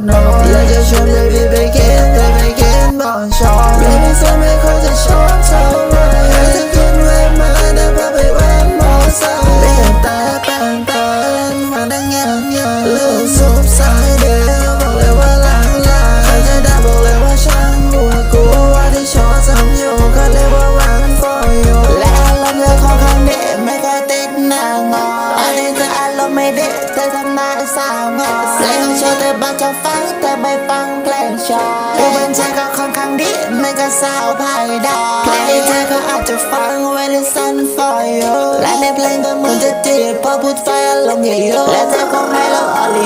นอยากจะชวนเบบี้ไปกินแต่ไม่กินบอนชอนไม่มีเธอไม่ค่อยจะชอบเท่าไหร่ให้เธอขึ้นแวะมาเดี๋ยวพาไปแวะมอไซค์เรียกตาแปลงแป้นมาดังงานงานลูกซุปสา ไม่ได้เธอทำนายสาวงาเพลงของเธอเธอบ้าจะฟังเธอไม่ฟังเพลงชอบดูเป็นเธอก็ค่อนข้างดีไม่ก็สาวภายดอกเพลงเธอก็อาจจะฟัง when it's sun for you และในเพลงก็เหมือนจะจีบพอพูดไฟอารมณ์เยและเธอคงไม่รู้อะไร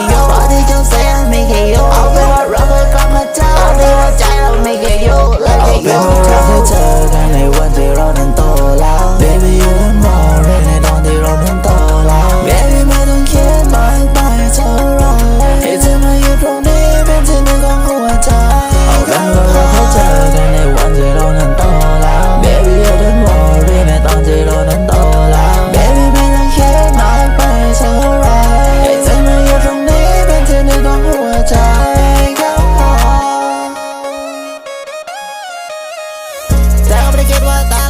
what